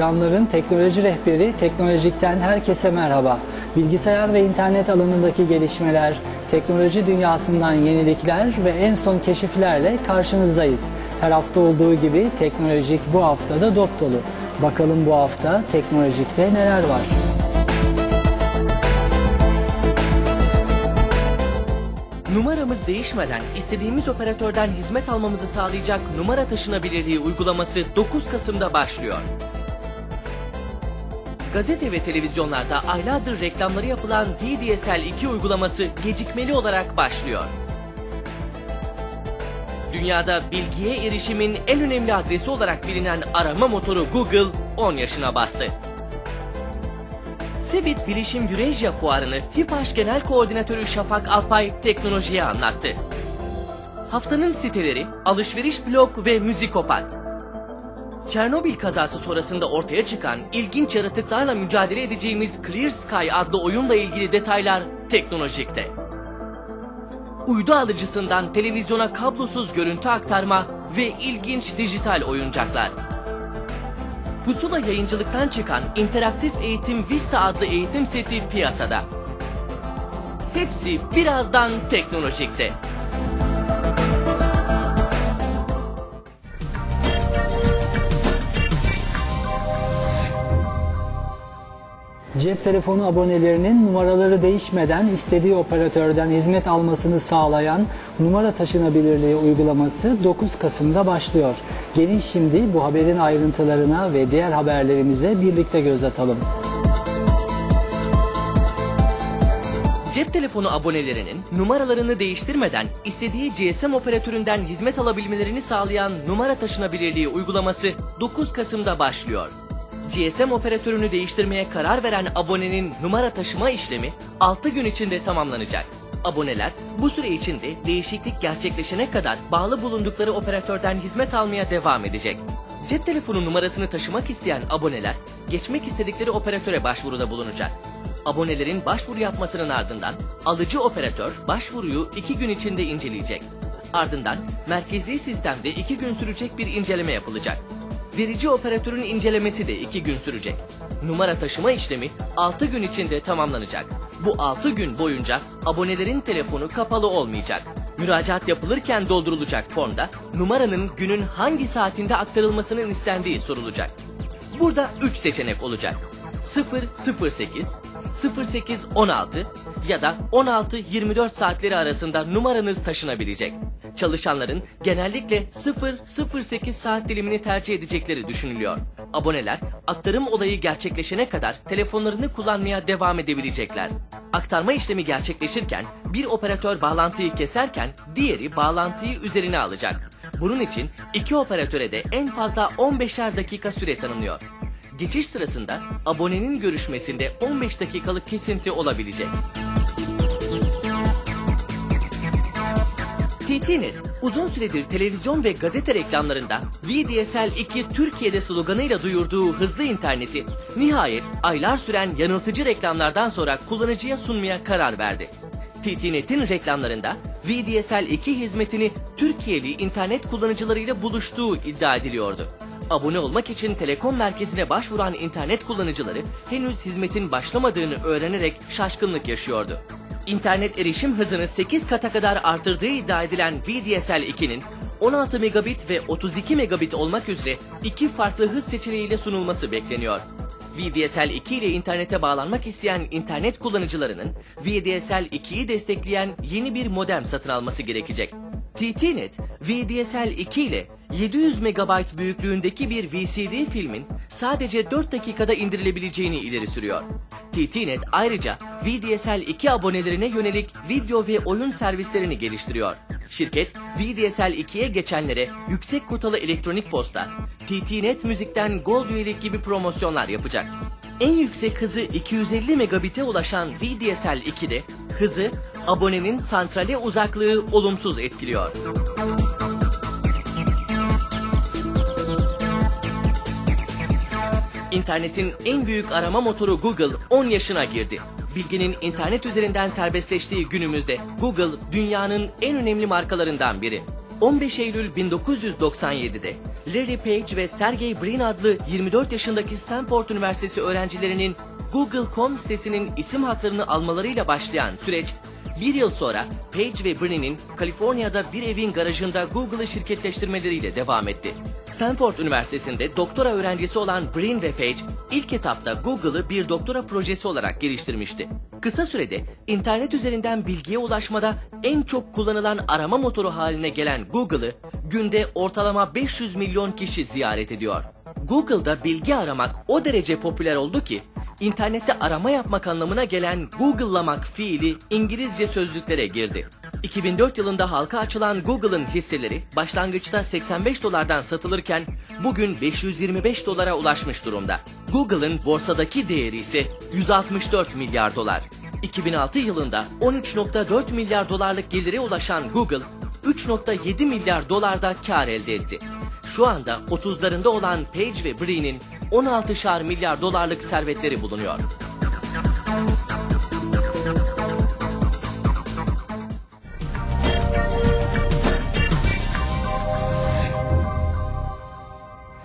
Ekranların teknoloji rehberi Teknolojik'ten herkese merhaba. Bilgisayar ve internet alanındaki gelişmeler, teknoloji dünyasından yenilikler ve en son keşiflerle karşınızdayız. Her hafta olduğu gibi Teknolojik bu hafta da dop dolu. Bakalım bu hafta Teknolojik'te neler var? Numaramız değişmeden istediğimiz operatörden hizmet almamızı sağlayacak numara taşınabilirliği uygulaması 9 Kasım'da başlıyor. Gazete ve televizyonlarda aylardır reklamları yapılan VDSL 2 uygulaması gecikmeli olarak başlıyor. Dünyada bilgiye erişimin en önemli adresi olarak bilinen arama motoru Google 10 yaşına bastı. Sebit Bilişim Eurasia Fuarı'nı HİPAŞ Genel Koordinatörü Şafak Alpay teknolojiye anlattı. Haftanın siteleri Alışveriş Blog ve Müzikopat. Çernobil kazası sonrasında ortaya çıkan ilginç yaratıklarla mücadele edeceğimiz Clear Sky adlı oyunla ilgili detaylar teknolojikte. Uydu alıcısından televizyona kablosuz görüntü aktarma ve ilginç dijital oyuncaklar. Pusula yayıncılıktan çıkan interaktif eğitim Vista adlı eğitim seti piyasada. Hepsi birazdan teknolojikte. Cep telefonu abonelerinin numaraları değişmeden istediği operatörden hizmet almasını sağlayan numara taşınabilirliği uygulaması 9 Kasım'da başlıyor. Gelin şimdi bu haberin ayrıntılarına ve diğer haberlerimize birlikte göz atalım. Cep telefonu abonelerinin numaralarını değiştirmeden istediği GSM operatöründen hizmet alabilmelerini sağlayan numara taşınabilirliği uygulaması 9 Kasım'da başlıyor. GSM operatörünü değiştirmeye karar veren abonenin numara taşıma işlemi 6 gün içinde tamamlanacak. Aboneler bu süre içinde değişiklik gerçekleşene kadar bağlı bulundukları operatörden hizmet almaya devam edecek. Cep telefonu numarasını taşımak isteyen aboneler geçmek istedikleri operatöre başvuruda bulunacak. Abonelerin başvuru yapmasının ardından alıcı operatör başvuruyu 2 gün içinde inceleyecek. Ardından merkezi sistemde 2 gün sürecek bir inceleme yapılacak. Verici operatörün incelemesi de 2 gün sürecek. Numara taşıma işlemi 6 gün içinde tamamlanacak. Bu 6 gün boyunca abonelerin telefonu kapalı olmayacak. Müracaat yapılırken doldurulacak formda numaranın günün hangi saatinde aktarılmasının istendiği sorulacak. Burada 3 seçenek olacak. 008, 0816 ya da 16-24 saatleri arasında numaranız taşınabilecek. Çalışanların genellikle 0-08 saat dilimini tercih edecekleri düşünülüyor. Aboneler aktarım olayı gerçekleşene kadar telefonlarını kullanmaya devam edebilecekler. Aktarma işlemi gerçekleşirken bir operatör bağlantıyı keserken diğeri bağlantıyı üzerine alacak. Bunun için iki operatöre de en fazla 15'er dakika süre tanınıyor. Geçiş sırasında abonenin görüşmesinde 15 dakikalık kesinti olabilecek. TTNet uzun süredir televizyon ve gazete reklamlarında VDSL 2 Türkiye'de sloganıyla duyurduğu hızlı interneti nihayet aylar süren yanıltıcı reklamlardan sonra kullanıcıya sunmaya karar verdi. TTNet'in reklamlarında VDSL 2 hizmetini Türkiye'li internet kullanıcılarıyla buluştuğu iddia ediliyordu. Abone olmak için telekom merkezine başvuran internet kullanıcıları henüz hizmetin başlamadığını öğrenerek şaşkınlık yaşıyordu. İnternet erişim hızını 8 kata kadar artırdığı iddia edilen VDSL 2'nin 16 megabit ve 32 megabit olmak üzere iki farklı hız seçeneğiyle sunulması bekleniyor. VDSL 2 ile internete bağlanmak isteyen internet kullanıcılarının VDSL 2'yi destekleyen yeni bir modem satın alması gerekecek. TTNet, VDSL 2 ile 700 MB büyüklüğündeki bir VCD filmin sadece 4 dakikada indirilebileceğini ileri sürüyor. TTNet ayrıca VDSL 2 abonelerine yönelik video ve oyun servislerini geliştiriyor. Şirket, VDSL 2'ye geçenlere yüksek kotalı elektronik posta, TTNet müzikten Gold üyelik gibi promosyonlar yapacak. En yüksek hızı 250 megabit'e ulaşan VDSL 2'de hızı abonenin santrale uzaklığı olumsuz etkiliyor. İnternetin en büyük arama motoru Google 10 yaşına girdi. Bilginin internet üzerinden serbestleştiği günümüzde Google dünyanın en önemli markalarından biri. 15 Eylül 1997'de Larry Page ve Sergey Brin adlı 24 yaşındaki Stanford Üniversitesi öğrencilerinin Google.com sitesinin isim haklarını almalarıyla başlayan süreç bir yıl sonra Page ve Brin'in Kaliforniya'da bir evin garajında Google'ı şirketleştirmeleriyle devam etti. Stanford Üniversitesi'nde doktora öğrencisi olan Brin ve Page ilk etapta Google'ı bir doktora projesi olarak geliştirmişti. Kısa sürede internet üzerinden bilgiye ulaşmada en çok kullanılan arama motoru haline gelen Google'ı günde ortalama 500 milyon kişi ziyaret ediyor. Google'da bilgi aramak o derece popüler oldu ki internette arama yapmak anlamına gelen Google'lamak fiili İngilizce sözlüklere girdi. 2004 yılında halka açılan Google'ın hisseleri başlangıçta 85 dolardan satılırken bugün 525 dolara ulaşmış durumda. Google'ın borsadaki değeri ise 164 milyar dolar. 2006 yılında 13.4 milyar dolarlık gelire ulaşan Google 3.7 milyar dolarda kar elde etti. Şu anda 30'larında olan Page ve Brin'in 16'şar milyar dolarlık servetleri bulunuyor.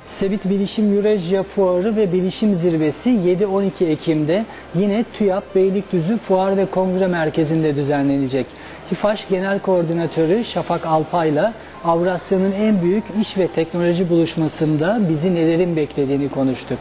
Sebit Bilişim Eurasia Fuarı ve Bilişim Zirvesi 7-12 Ekim'de yine TÜYAP Beylikdüzü Fuar ve Kongre Merkezi'nde düzenlenecek. HİFAŞ Genel Koordinatörü Şafak Alpay'la Avrasya'nın en büyük iş ve teknoloji buluşmasında bizi nelerin beklediğini konuştuk.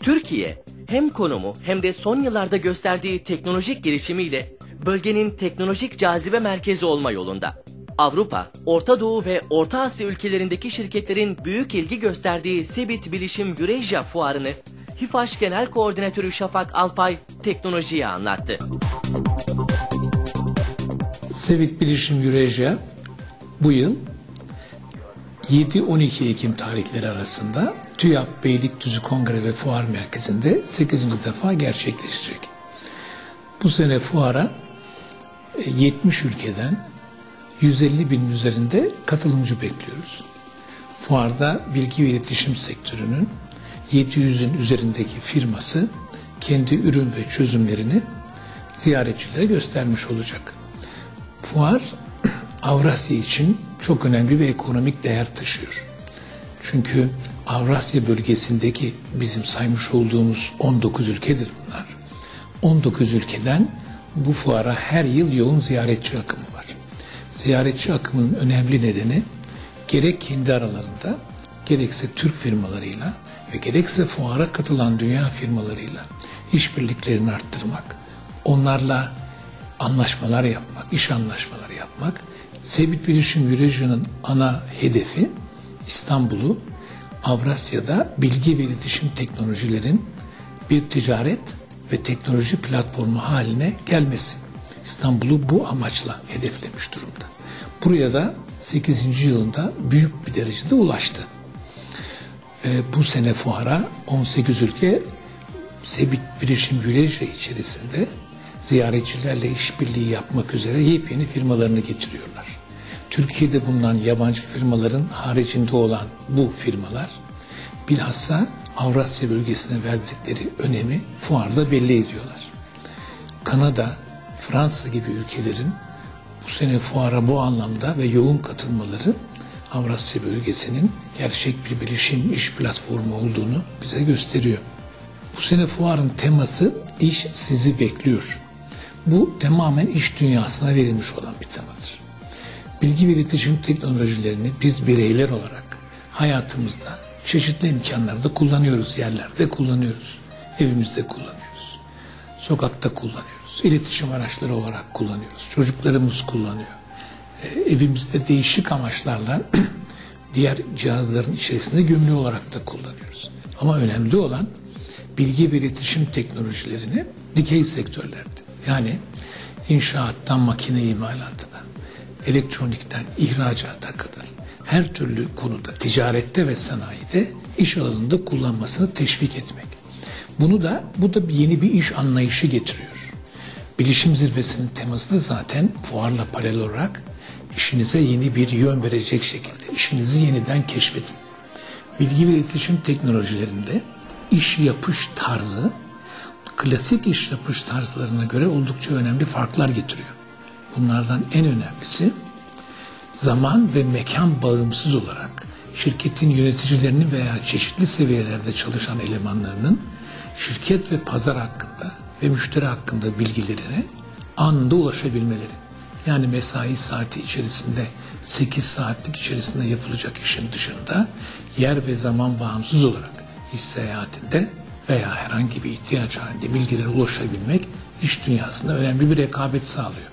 Türkiye hem konumu hem de son yıllarda gösterdiği teknolojik girişimiyle bölgenin teknolojik cazibe merkezi olma yolunda. Avrupa, Orta Doğu ve Orta Asya ülkelerindeki şirketlerin büyük ilgi gösterdiği Sebit Bilişim Eurasia Fuarı'nı HİFAŞ Genel Koordinatörü Şafak Alpay teknolojiye anlattı. Sevit Bilişim Eurasia bu yıl 7-12 Ekim tarihleri arasında TÜYAP Beylikdüzü Kongre ve Fuar Merkezi'nde 8. defa gerçekleşecek. Bu sene fuara 70 ülkeden 150 bin üzerinde katılımcı bekliyoruz. Fuarda bilgi ve iletişim sektörünün 700'ün üzerindeki firması kendi ürün ve çözümlerini ziyaretçilere göstermiş olacak. Fuar Avrasya için çok önemli bir ekonomik değer taşıyor. Çünkü Avrasya bölgesindeki bizim saymış olduğumuz 19 ülkedir bunlar. 19 ülkeden bu fuara her yıl yoğun ziyaretçi akımı var. Ziyaretçi akımının önemli nedeni gerek kendi aralarında gerekse Türk firmalarıyla ve gerekse fuara katılan dünya firmalarıyla işbirliklerini arttırmak, onlarla anlaşmalar yapmak, iş anlaşmaları yapmak. Sebit Bilişim Eurasia'nın ana hedefi İstanbul'u Avrasya'da bilgi ve iletişim teknolojilerin bir ticaret ve teknoloji platformu haline gelmesi. İstanbul'u bu amaçla hedeflemiş durumda. Buraya da 8. yılında büyük bir derecede ulaştı. Ee, bu sene fuara 18 ülke Sebit Bilişim Eurasia içerisinde ziyaretçilerle işbirliği yapmak üzere yepyeni firmalarını getiriyorlar. Türkiye'de bulunan yabancı firmaların haricinde olan bu firmalar bilhassa Avrasya bölgesine verdikleri önemi fuarda belli ediyorlar. Kanada, Fransa gibi ülkelerin bu sene fuara bu anlamda ve yoğun katılmaları Avrasya bölgesinin gerçek bir bilişim iş platformu olduğunu bize gösteriyor. Bu sene fuarın teması iş sizi bekliyor. Bu tamamen iş dünyasına verilmiş olan bir temadır. Bilgi ve iletişim teknolojilerini biz bireyler olarak hayatımızda çeşitli imkanlarda kullanıyoruz, yerlerde kullanıyoruz, evimizde kullanıyoruz, sokakta kullanıyoruz, iletişim araçları olarak kullanıyoruz, çocuklarımız kullanıyor. E, evimizde değişik amaçlarla diğer cihazların içerisinde gömülü olarak da kullanıyoruz. Ama önemli olan bilgi ve iletişim teknolojilerini dikey sektörlerde yani inşaattan makine imalatına, elektronikten ihracata kadar her türlü konuda ticarette ve sanayide iş alanında kullanmasını teşvik etmek. Bunu da bu da yeni bir iş anlayışı getiriyor. Bilişim zirvesinin teması zaten fuarla paralel olarak işinize yeni bir yön verecek şekilde işinizi yeniden keşfedin. Bilgi ve iletişim teknolojilerinde iş yapış tarzı klasik iş yapış tarzlarına göre oldukça önemli farklar getiriyor. Bunlardan en önemlisi zaman ve mekan bağımsız olarak şirketin yöneticilerinin veya çeşitli seviyelerde çalışan elemanlarının şirket ve pazar hakkında ve müşteri hakkında bilgilerine anında ulaşabilmeleri. Yani mesai saati içerisinde 8 saatlik içerisinde yapılacak işin dışında yer ve zaman bağımsız olarak iş seyahatinde veya herhangi bir ihtiyaç halinde bilgilere ulaşabilmek iş dünyasında önemli bir rekabet sağlıyor.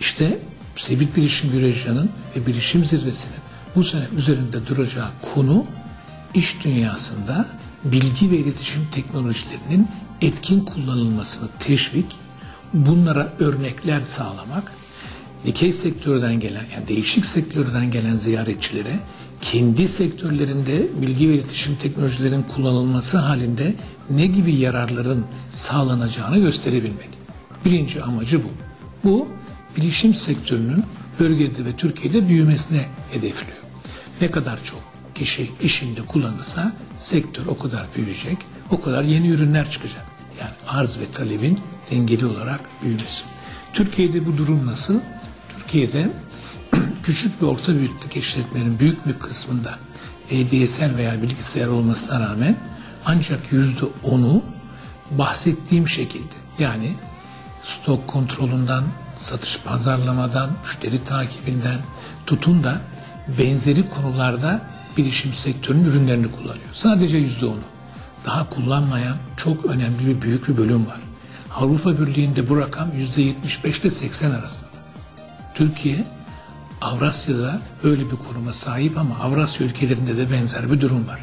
İşte Sevil Bilişim Güreşyan'ın ve Bilişim Zirvesi'nin bu sene üzerinde duracağı konu iş dünyasında bilgi ve iletişim teknolojilerinin etkin kullanılmasını teşvik, bunlara örnekler sağlamak, dikey sektörden gelen yani değişik sektörden gelen ziyaretçilere kendi sektörlerinde bilgi ve iletişim teknolojilerinin kullanılması halinde ne gibi yararların sağlanacağını gösterebilmek. Birinci amacı bu. Bu bilişim sektörünün bölgede ve Türkiye'de büyümesine hedefliyor. Ne kadar çok kişi işinde kullanırsa sektör o kadar büyüyecek, o kadar yeni ürünler çıkacak. Yani arz ve talebin dengeli olarak büyümesi. Türkiye'de bu durum nasıl? Türkiye'de küçük ve orta büyüklük işletmelerin büyük bir kısmında ADSL veya bilgisayar olmasına rağmen ancak yüzde onu bahsettiğim şekilde yani stok kontrolünden, satış pazarlamadan, müşteri takibinden tutun da benzeri konularda bilişim sektörünün ürünlerini kullanıyor. Sadece yüzde onu. Daha kullanmayan çok önemli bir büyük bir bölüm var. Avrupa Birliği'nde bu rakam yüzde 75 ile 80 arasında. Türkiye Avrasya'da öyle bir konuma sahip ama Avrasya ülkelerinde de benzer bir durum var.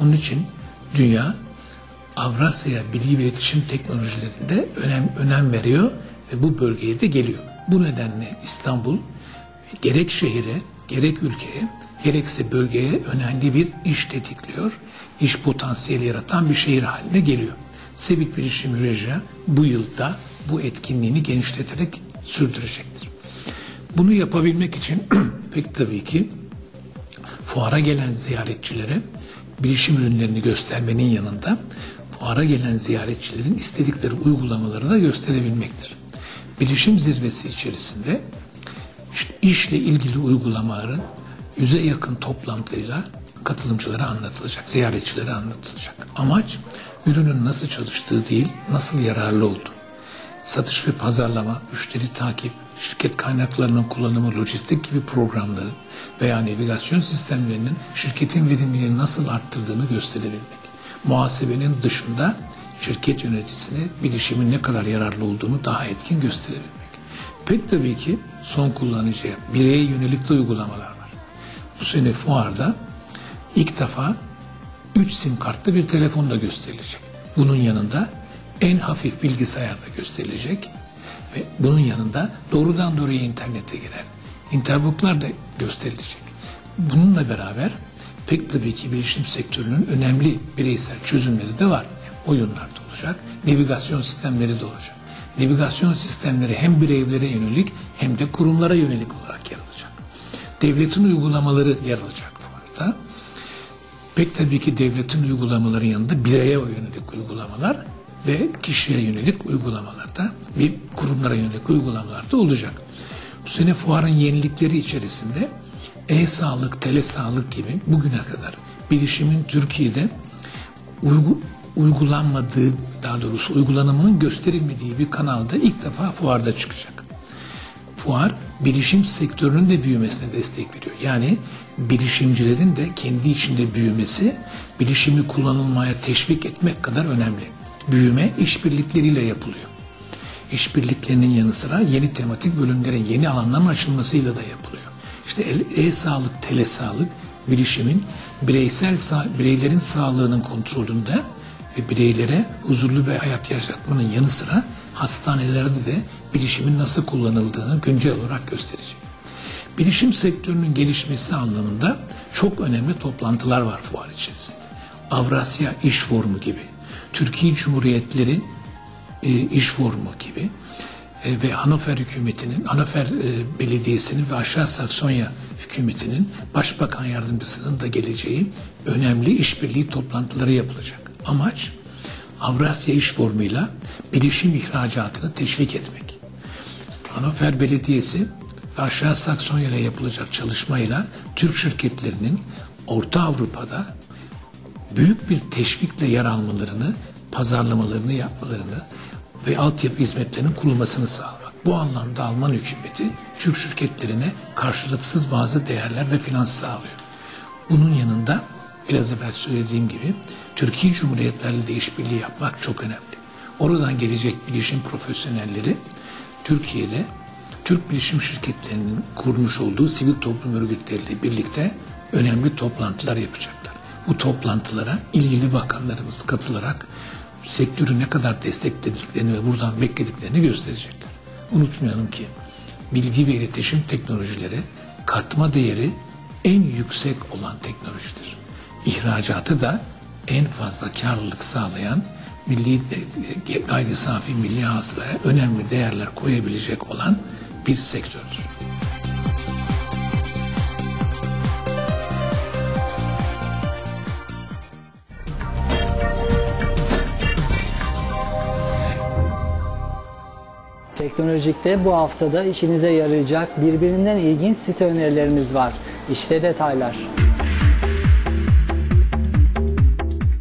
Onun için dünya Avrasya'ya bilgi ve iletişim teknolojilerinde önem, önem veriyor ve bu bölgeye de geliyor. Bu nedenle İstanbul gerek şehire, gerek ülkeye, gerekse bölgeye önemli bir iş tetikliyor. İş potansiyeli yaratan bir şehir haline geliyor. Sevik Bilişim Üreja bu yılda bu etkinliğini genişleterek sürdürecektir. Bunu yapabilmek için pek tabii ki fuara gelen ziyaretçilere bilişim ürünlerini göstermenin yanında fuara gelen ziyaretçilerin istedikleri uygulamaları da gösterebilmektir. Bilişim zirvesi içerisinde işle ilgili uygulamaların yüze yakın toplantıyla katılımcılara anlatılacak, ziyaretçilere anlatılacak. Amaç ürünün nasıl çalıştığı değil, nasıl yararlı olduğu. Satış ve pazarlama, müşteri takip, şirket kaynaklarının kullanımı, lojistik gibi programların veya navigasyon sistemlerinin şirketin verimliliğini nasıl arttırdığını gösterebilmek. Muhasebenin dışında şirket yöneticisine bilişimin ne kadar yararlı olduğunu daha etkin gösterebilmek. Pek tabii ki son kullanıcıya, bireye yönelik de uygulamalar var. Bu sene fuarda ilk defa 3 sim kartlı bir telefon da gösterilecek. Bunun yanında en hafif bilgisayar da gösterilecek ve bunun yanında doğrudan doğruya internete giren interboklar da gösterilecek. Bununla beraber pek tabii ki bilişim sektörünün önemli bireysel çözümleri de var. Oyunlar da olacak, navigasyon sistemleri de olacak. Navigasyon sistemleri hem bireylere yönelik hem de kurumlara yönelik olarak yer alacak. Devletin uygulamaları yer alacak fuarda. Pek tabii ki devletin uygulamaları yanında bireye yönelik uygulamalar ve kişiye yönelik uygulamalarda ve kurumlara yönelik uygulamalarda olacak. Bu sene fuarın yenilikleri içerisinde e-sağlık, telesağlık gibi bugüne kadar bilişimin Türkiye'de uygu, uygulanmadığı, daha doğrusu uygulanımının gösterilmediği bir kanalda ilk defa fuarda çıkacak. Fuar, bilişim sektörünün de büyümesine destek veriyor. Yani bilişimcilerin de kendi içinde büyümesi, bilişimi kullanılmaya teşvik etmek kadar önemli. Büyüme işbirlikleriyle yapılıyor. İşbirliklerinin yanı sıra yeni tematik bölümlerin, yeni alanların açılmasıyla da yapılıyor. İşte e-sağlık, telesağlık, bilişimin bireysel bireylerin sağlığının kontrolünde ve bireylere huzurlu bir hayat yaşatmanın yanı sıra hastanelerde de bilişimin nasıl kullanıldığını güncel olarak gösterecek. Bilişim sektörünün gelişmesi anlamında çok önemli toplantılar var fuar içerisinde. Avrasya İş Forumu gibi, Türkiye Cumhuriyetleri e, İş Forumu gibi e, ve Hanover hükümetinin, Hanover e, Belediyesi'nin ve Aşağı Saksonya hükümetinin Başbakan Yardımcısının da geleceği önemli işbirliği toplantıları yapılacak. Amaç Avrasya İş Formu'yla bilişim ihracatını teşvik etmek. Hanover Belediyesi ve aşağı Saksonya ile yapılacak çalışmayla Türk şirketlerinin Orta Avrupa'da büyük bir teşvikle yer almalarını, pazarlamalarını yapmalarını ve altyapı hizmetlerinin kurulmasını sağlamak. Bu anlamda Alman hükümeti Türk şirketlerine karşılıksız bazı değerler ve finans sağlıyor. Bunun yanında biraz evvel söylediğim gibi Türkiye Cumhuriyetlerle de işbirliği yapmak çok önemli. Oradan gelecek bilişim profesyonelleri Türkiye'de Türk bilişim şirketlerinin kurmuş olduğu sivil toplum örgütleriyle birlikte önemli toplantılar yapacaklar. Bu toplantılara ilgili bakanlarımız katılarak sektörü ne kadar desteklediklerini ve buradan beklediklerini gösterecekler. Unutmayalım ki bilgi ve iletişim teknolojileri katma değeri en yüksek olan teknolojidir. İhracatı da en fazla karlılık sağlayan milli e, gayri safi milli hasılaya önemli değerler koyabilecek olan bir sektördür. Teknolojik'te bu haftada işinize yarayacak birbirinden ilginç site önerilerimiz var. İşte detaylar.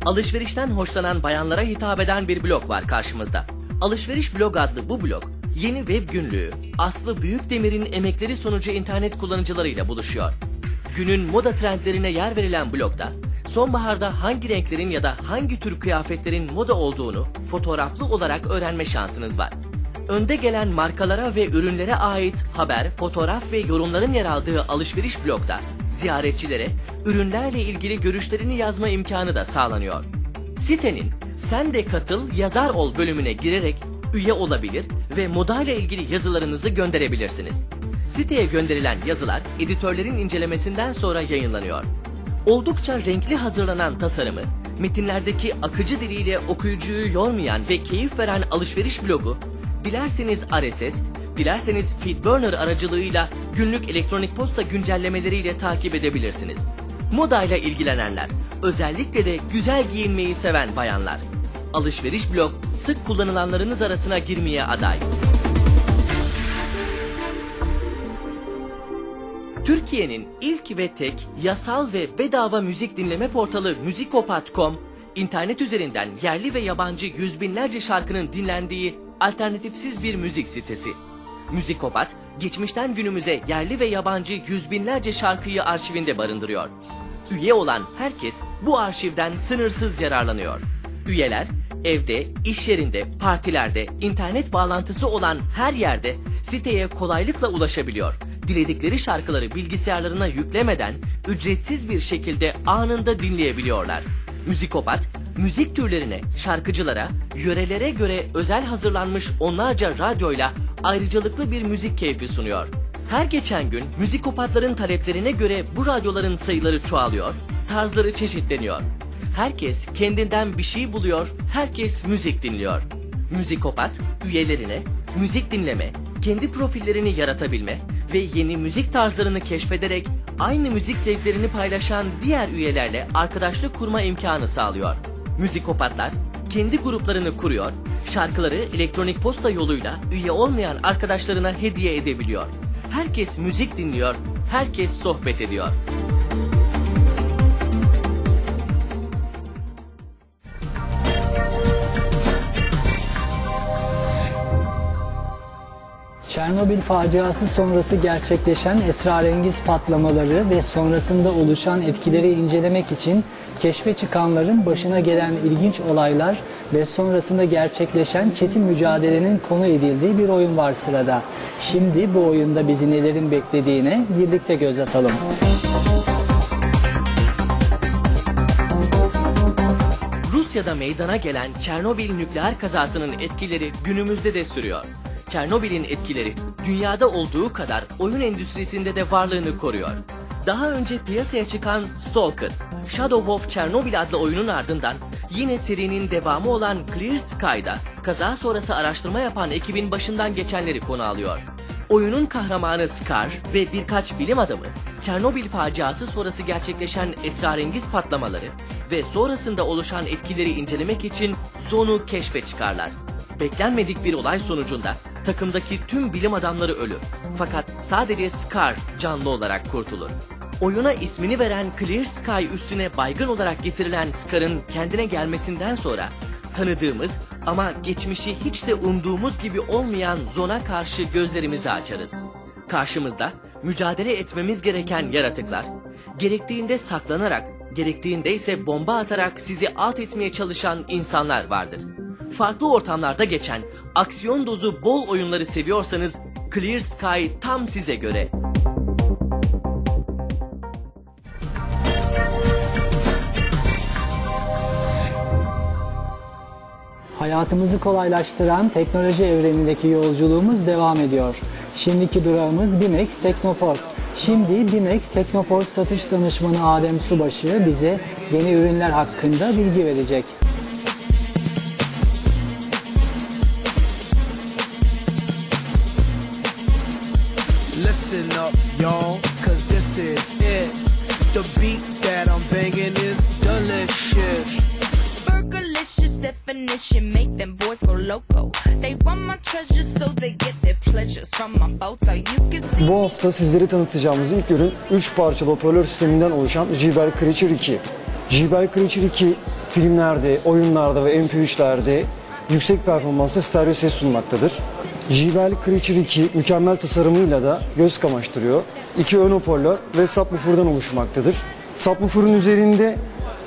Alışverişten hoşlanan bayanlara hitap eden bir blog var karşımızda. Alışveriş Blog adlı bu blog, yeni web günlüğü Aslı Büyükdemir'in emekleri sonucu internet kullanıcılarıyla buluşuyor. Günün moda trendlerine yer verilen blogda, sonbaharda hangi renklerin ya da hangi tür kıyafetlerin moda olduğunu fotoğraflı olarak öğrenme şansınız var. Önde gelen markalara ve ürünlere ait haber, fotoğraf ve yorumların yer aldığı alışveriş blogda ziyaretçilere ürünlerle ilgili görüşlerini yazma imkanı da sağlanıyor. Sitenin Sen de katıl yazar ol bölümüne girerek üye olabilir ve modayla ilgili yazılarınızı gönderebilirsiniz. Siteye gönderilen yazılar editörlerin incelemesinden sonra yayınlanıyor. Oldukça renkli hazırlanan tasarımı, metinlerdeki akıcı diliyle okuyucuyu yormayan ve keyif veren alışveriş blogu, dilerseniz RSS, dilerseniz Feedburner aracılığıyla günlük elektronik posta güncellemeleriyle takip edebilirsiniz. Modayla ilgilenenler, özellikle de güzel giyinmeyi seven bayanlar. Alışveriş blog sık kullanılanlarınız arasına girmeye aday. Türkiye'nin ilk ve tek yasal ve bedava müzik dinleme portalı Musikopat.com, internet üzerinden yerli ve yabancı yüz binlerce şarkının dinlendiği alternatifsiz bir müzik sitesi. Musikopat, geçmişten günümüze yerli ve yabancı yüz binlerce şarkıyı arşivinde barındırıyor. Üye olan herkes bu arşivden sınırsız yararlanıyor. Üyeler evde, iş yerinde, partilerde, internet bağlantısı olan her yerde siteye kolaylıkla ulaşabiliyor. Diledikleri şarkıları bilgisayarlarına yüklemeden ücretsiz bir şekilde anında dinleyebiliyorlar. Müzikopat, müzik türlerine, şarkıcılara, yörelere göre özel hazırlanmış onlarca radyoyla ayrıcalıklı bir müzik keyfi sunuyor. Her geçen gün müzikopatların taleplerine göre bu radyoların sayıları çoğalıyor, tarzları çeşitleniyor. Herkes kendinden bir şey buluyor, herkes müzik dinliyor. Müzikopat, üyelerine müzik dinleme, kendi profillerini yaratabilme ve yeni müzik tarzlarını keşfederek aynı müzik zevklerini paylaşan diğer üyelerle arkadaşlık kurma imkanı sağlıyor. Müzikopatlar kendi gruplarını kuruyor, şarkıları elektronik posta yoluyla üye olmayan arkadaşlarına hediye edebiliyor. Herkes müzik dinliyor, herkes sohbet ediyor. Çernobil faciası sonrası gerçekleşen esrarengiz patlamaları ve sonrasında oluşan etkileri incelemek için keşfe çıkanların başına gelen ilginç olaylar ve sonrasında gerçekleşen çetin mücadelenin konu edildiği bir oyun var sırada. Şimdi bu oyunda bizi nelerin beklediğine birlikte göz atalım. Rusya'da meydana gelen Çernobil nükleer kazasının etkileri günümüzde de sürüyor. Çernobil'in etkileri dünyada olduğu kadar oyun endüstrisinde de varlığını koruyor. Daha önce piyasaya çıkan Stalker, Shadow of Chernobyl adlı oyunun ardından yine serinin devamı olan Clear Sky'da kaza sonrası araştırma yapan ekibin başından geçenleri konu alıyor. Oyunun kahramanı Scar ve birkaç bilim adamı Çernobil faciası sonrası gerçekleşen esrarengiz patlamaları ve sonrasında oluşan etkileri incelemek için Zone'u keşfe çıkarlar beklenmedik bir olay sonucunda takımdaki tüm bilim adamları ölür. Fakat sadece Scar canlı olarak kurtulur. Oyuna ismini veren Clear Sky üstüne baygın olarak getirilen Scar'ın kendine gelmesinden sonra tanıdığımız ama geçmişi hiç de umduğumuz gibi olmayan Zon'a karşı gözlerimizi açarız. Karşımızda mücadele etmemiz gereken yaratıklar, gerektiğinde saklanarak, gerektiğinde ise bomba atarak sizi alt etmeye çalışan insanlar vardır. Farklı ortamlarda geçen, aksiyon dozu bol oyunları seviyorsanız Clear Sky tam size göre. Hayatımızı kolaylaştıran teknoloji evrenindeki yolculuğumuz devam ediyor. Şimdiki durağımız Bimex Teknoport. Şimdi Bimex Teknoport satış danışmanı Adem Subaşı bize yeni ürünler hakkında bilgi verecek. Listen up, y'all, cause this is definition make them boys go loco. They want my treasures so they get their pleasures from my photo. You can see Bu hafta sizlere tanıtacağımız ilk ürün 3 parçalı hoparlör sisteminden oluşan JBL Creature 2. JBL Creature 2 filmlerde, oyunlarda ve MP3'lerde yüksek performanslı stereo ses sunmaktadır. JBL Creature 2 mükemmel tasarımıyla da göz kamaştırıyor. İki ön hoparlör ve subwoofer'dan oluşmaktadır. Subwoofer'ın üzerinde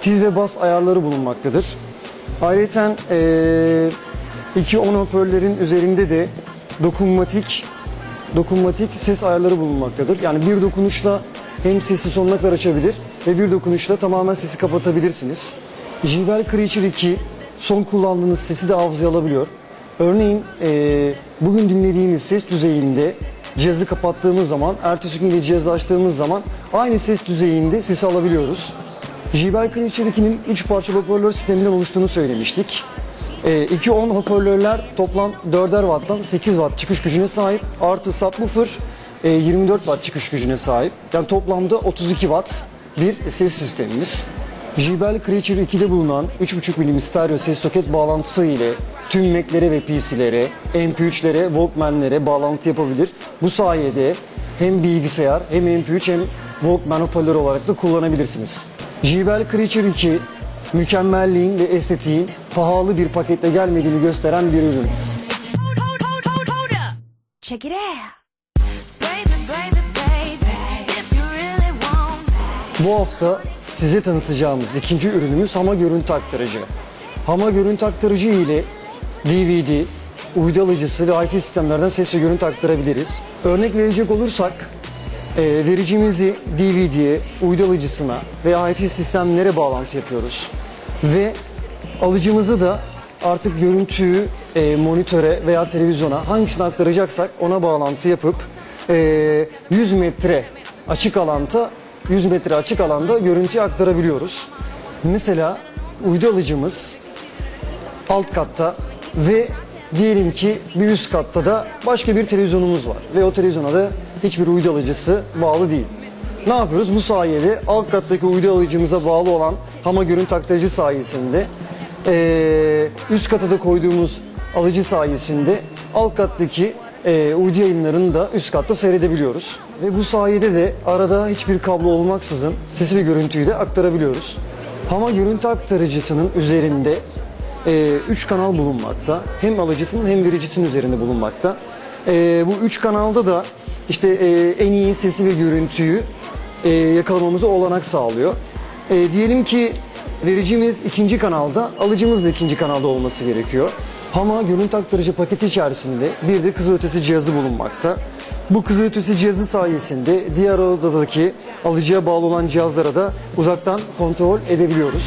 tiz ve bas ayarları bulunmaktadır. Ayrıca eee iki on hoparlörlerin üzerinde de dokunmatik dokunmatik ses ayarları bulunmaktadır. Yani bir dokunuşla hem sesi sonuna kadar açabilir ve bir dokunuşla tamamen sesi kapatabilirsiniz. JBL Creature 2 son kullandığınız sesi de hafızaya alabiliyor. Örneğin eee, bugün dinlediğimiz ses düzeyinde cihazı kapattığımız zaman, ertesi gün cihazı açtığımız zaman aynı ses düzeyinde sesi alabiliyoruz. Creature 2'nin 3 parçalı hoparlör sisteminden oluştuğunu söylemiştik. E, iki 10 hoparlörler toplam 4'er watttan 8 watt çıkış gücüne sahip. Artı subwoofer e, 24 watt çıkış gücüne sahip. Yani toplamda 32 watt bir ses sistemimiz. JBL Creature 2'de bulunan 3.5 mm stereo ses soket bağlantısı ile tüm Mac'lere ve PC'lere, MP3'lere, Walkman'lere bağlantı yapabilir. Bu sayede hem bilgisayar hem MP3 hem Walkman hoparlör olarak da kullanabilirsiniz. JBL Creature 2 mükemmelliğin ve estetiğin pahalı bir paketle gelmediğini gösteren bir ürün. Check it out. Bu hafta size tanıtacağımız ikinci ürünümüz Hama görüntü aktarıcı. Hama görüntü aktarıcı ile DVD, uydu alıcısı ve IP sistemlerden ses ve görüntü aktarabiliriz. Örnek verecek olursak e, vericimizi DVD'ye, uydu alıcısına veya IP sistemlere bağlantı yapıyoruz. Ve alıcımızı da artık görüntüyü e, monitöre veya televizyona hangisini aktaracaksak ona bağlantı yapıp e, 100 metre açık alanda 100 metre açık alanda görüntüyü aktarabiliyoruz. Mesela uydu alıcımız alt katta ve diyelim ki bir üst katta da başka bir televizyonumuz var ve o televizyona da hiçbir uydu alıcısı bağlı değil. Ne yapıyoruz? Bu sayede alt kattaki uydu alıcımıza bağlı olan hama görüntü aktarıcı sayesinde eee, üst kata da koyduğumuz alıcı sayesinde alt kattaki eee, uydu yayınlarını da üst katta seyredebiliyoruz. Ve bu sayede de arada hiçbir kablo olmaksızın sesi ve görüntüyü de aktarabiliyoruz. Hama görüntü aktarıcısının üzerinde 3 kanal bulunmakta. Hem alıcısının hem vericisinin üzerinde bulunmakta. E, bu 3 kanalda da işte e, en iyi sesi ve görüntüyü e, yakalamamıza olanak sağlıyor. E, diyelim ki vericimiz ikinci kanalda, alıcımız da ikinci kanalda olması gerekiyor. Hama görüntü aktarıcı paketi içerisinde bir de kızılötesi cihazı bulunmakta. Bu kızılötesi cihazı sayesinde diğer odadaki alıcıya bağlı olan cihazlara da uzaktan kontrol edebiliyoruz.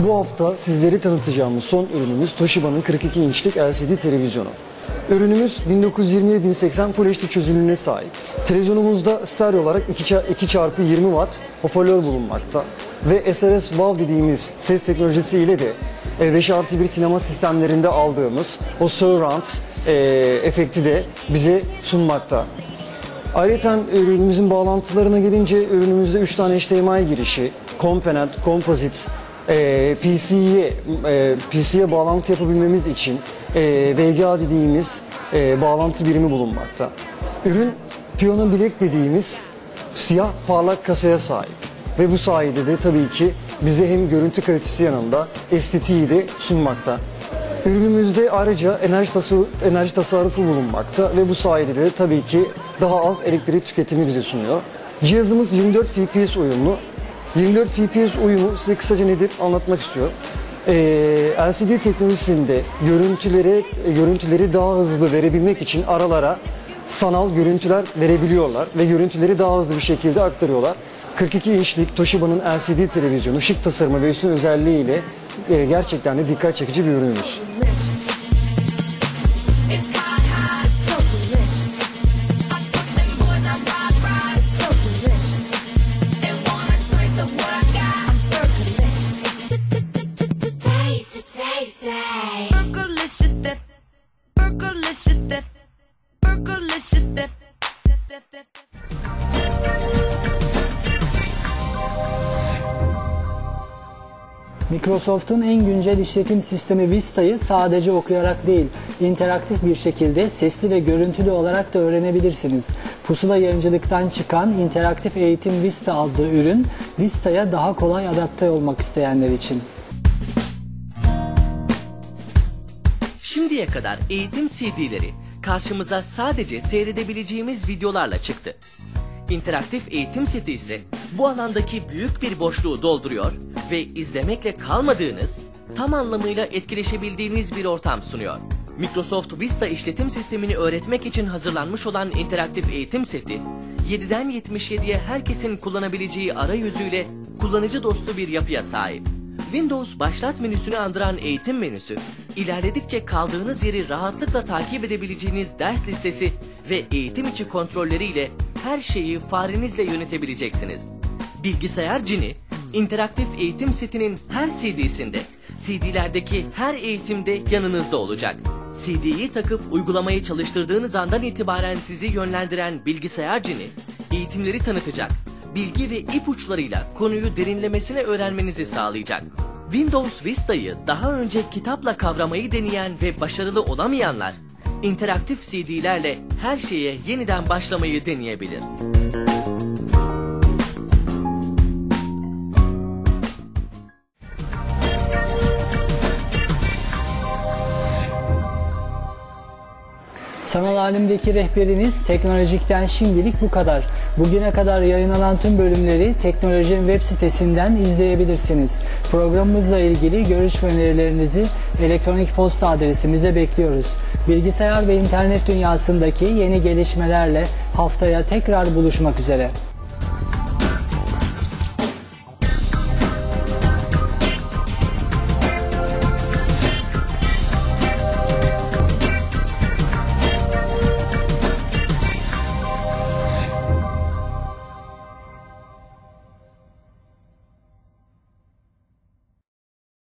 Bu hafta sizleri tanıtacağımız son ürünümüz Toshiba'nın 42 inçlik LCD televizyonu. Ürünümüz 1920-1080 Full HD çözünürlüğüne sahip. Televizyonumuzda stereo olarak 2x20 watt hoparlör bulunmakta. Ve SRS WOW dediğimiz ses teknolojisi ile de e, 5 artı 1 sinema sistemlerinde aldığımız o surround e, efekti de bize sunmakta. Ayrıca ürünümüzün bağlantılarına gelince ürünümüzde 3 tane HDMI girişi, Component, Composite, e, PC'ye e, PC'ye bağlantı yapabilmemiz için e, VGA dediğimiz e, bağlantı birimi bulunmakta. Ürün piyano bilek dediğimiz siyah parlak kasaya sahip. Ve bu sayede de tabii ki bize hem görüntü kalitesi yanında estetiği de sunmakta. Ürünümüzde ayrıca enerji, tasarrufu, enerji tasarrufu bulunmakta ve bu sayede de tabii ki daha az elektrik tüketimi bize sunuyor. Cihazımız 24 FPS uyumlu. 24 FPS uyumu size kısaca nedir anlatmak istiyorum. Ee, LCD teknolojisinde görüntüleri, görüntüleri daha hızlı verebilmek için aralara sanal görüntüler verebiliyorlar ve görüntüleri daha hızlı bir şekilde aktarıyorlar. 42 inçlik Toshiba'nın LCD televizyonu şık tasarımı ve üstün özelliğiyle e, gerçekten de dikkat çekici bir ürünümüz. Microsoft'un en güncel işletim sistemi Vista'yı sadece okuyarak değil, interaktif bir şekilde sesli ve görüntülü olarak da öğrenebilirsiniz. Pusula yayıncılıktan çıkan interaktif eğitim Vista adlı ürün, Vista'ya daha kolay adapte olmak isteyenler için. Şimdiye kadar eğitim CD'leri karşımıza sadece seyredebileceğimiz videolarla çıktı. İnteraktif eğitim seti ise bu alandaki büyük bir boşluğu dolduruyor ve izlemekle kalmadığınız, tam anlamıyla etkileşebildiğiniz bir ortam sunuyor. Microsoft Vista işletim sistemini öğretmek için hazırlanmış olan interaktif eğitim seti, 7'den 77'ye herkesin kullanabileceği arayüzüyle kullanıcı dostu bir yapıya sahip. Windows başlat menüsünü andıran eğitim menüsü, ilerledikçe kaldığınız yeri rahatlıkla takip edebileceğiniz ders listesi ve eğitim içi kontrolleriyle her şeyi farenizle yönetebileceksiniz. Bilgisayar cini, interaktif eğitim setinin her CD'sinde, CD'lerdeki her eğitimde yanınızda olacak. CD'yi takıp uygulamayı çalıştırdığınız andan itibaren sizi yönlendiren bilgisayar cini, eğitimleri tanıtacak, bilgi ve ipuçlarıyla konuyu derinlemesine öğrenmenizi sağlayacak. Windows Vista'yı daha önce kitapla kavramayı deneyen ve başarılı olamayanlar, interaktif CD'lerle her şeye yeniden başlamayı deneyebilir. Sanal alemdeki rehberiniz teknolojikten şimdilik bu kadar. Bugüne kadar yayınlanan tüm bölümleri Teknolojinin web sitesinden izleyebilirsiniz. Programımızla ilgili görüş ve önerilerinizi elektronik posta adresimize bekliyoruz. Bilgisayar ve internet dünyasındaki yeni gelişmelerle haftaya tekrar buluşmak üzere.